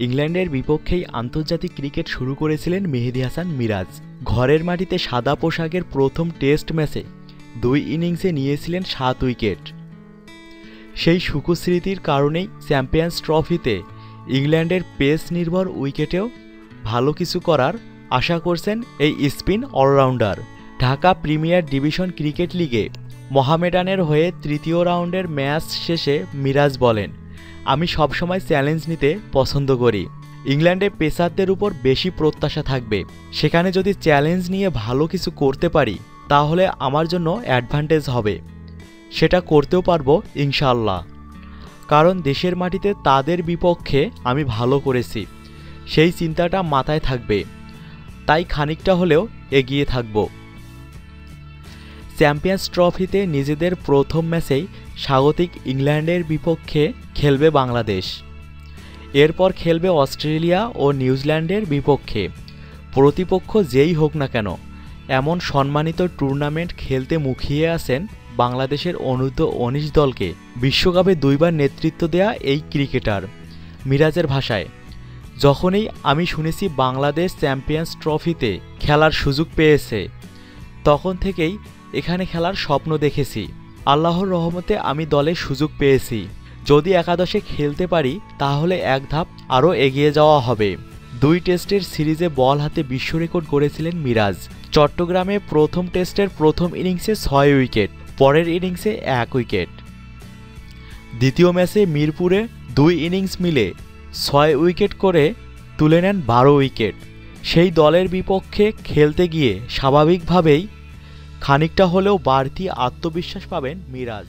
ইংল্যান্ডের বিপক্ষেই আন্তর্জাতিক ক্রিকেট শুরু করেছিলেন মেহেদি হাসান মিরাজ। ঘরের মাটিতে সাদা পোশাকের প্রথম টেস্ট ম্যাচে দুই ইনিংসে নিয়েছিলেন সাত উইকেট। সেই সুখস্মৃতির কারণেই চ্যাম্পিয়ন্স ট্রফিতে ইংল্যান্ডের পেস নির্ভর উইকেটেও ভালো কিছু করার আশা করছেন এই spin allrounder. Dhaka premier division cricket লিগে মহামেডানের হয়ে তৃতীয় রাউন্ডের ম্যাচ শেষে মিরাজ বলেন আমি সবসময় চ্যালেঞ্জ নিতে পছন্দ করি। ইংল্যান্ডে পেসারদের উপর বেশি প্রত্যাশা থাকবে। সেখানে যদি চ্যালেঞ্জ নিয়ে ভালো কিছু করতে পারি, তাহলে আমার জন্য অ্যাডভান্টেজ হবে। সেটা করতেও পারব ইনশাল্লাহ কারণ দেশের মাটিতে তাদের বিপক্ষে আমি ভালো করেছি। সেই চিন্তাটা মাথায় থাকবে। তাই খানিকটা হলেও এগিয়ে থাকব। চ্যাম্পিয়ন্স ট্রফিতে নিজেদের প্রথম ম্যাচেই স্বাগতিক ইংল্যান্ডের বিপক্ষে খেলবে বাংলাদেশ। এরপর খেলবে অস্ট্রেলিয়া ও নিউজিল্যান্ডের বিপক্ষে। প্রতিপক্ষ যেই হোক না কেন, এমন সম্মানিত টুর্নামেন্ট খেলতে মুখিয়ে আছেন বাংলাদেশের অনূর্ধ্ব উনিশ দলকে। বিশ্বকাপে দুইবার নেতৃত্ব দেয়া এই ক্রিকেটার মিরাজের ভাষায়, যখনই আমি শুনেছি বাংলাদেশ চ্যাম্পিয়ন্স ট্রফিতে খেলার সুযোগ পেয়েছে, তখন থেকেই এখানে খেলার স্বপ্ন দেখেছি। আল্লাহর রহমতে আমি দলে সুযোগ পেয়েছি। যদি একাদশে খেলতে পারি, তাহলে এক ধাপ আরও এগিয়ে যাওয়া হবে। দুই টেস্টের সিরিজে বল হাতে বিশ্ব রেকর্ড গড়েছিলেন মিরাজ। চট্টগ্রামে প্রথম টেস্টের প্রথম ইনিংসে ছয় উইকেট, পরের ইনিংসে এক উইকেট। দ্বিতীয় ম্যাচে মিরপুরে দুই ইনিংস মিলে ছয় উইকেট করে তুলে নেন বারো উইকেট। সেই দলের বিপক্ষে খেলতে গিয়ে স্বাভাবিকভাবেই খানিকটা হলেও বাড়তি আত্মবিশ্বাস পাবেন মিরাজ।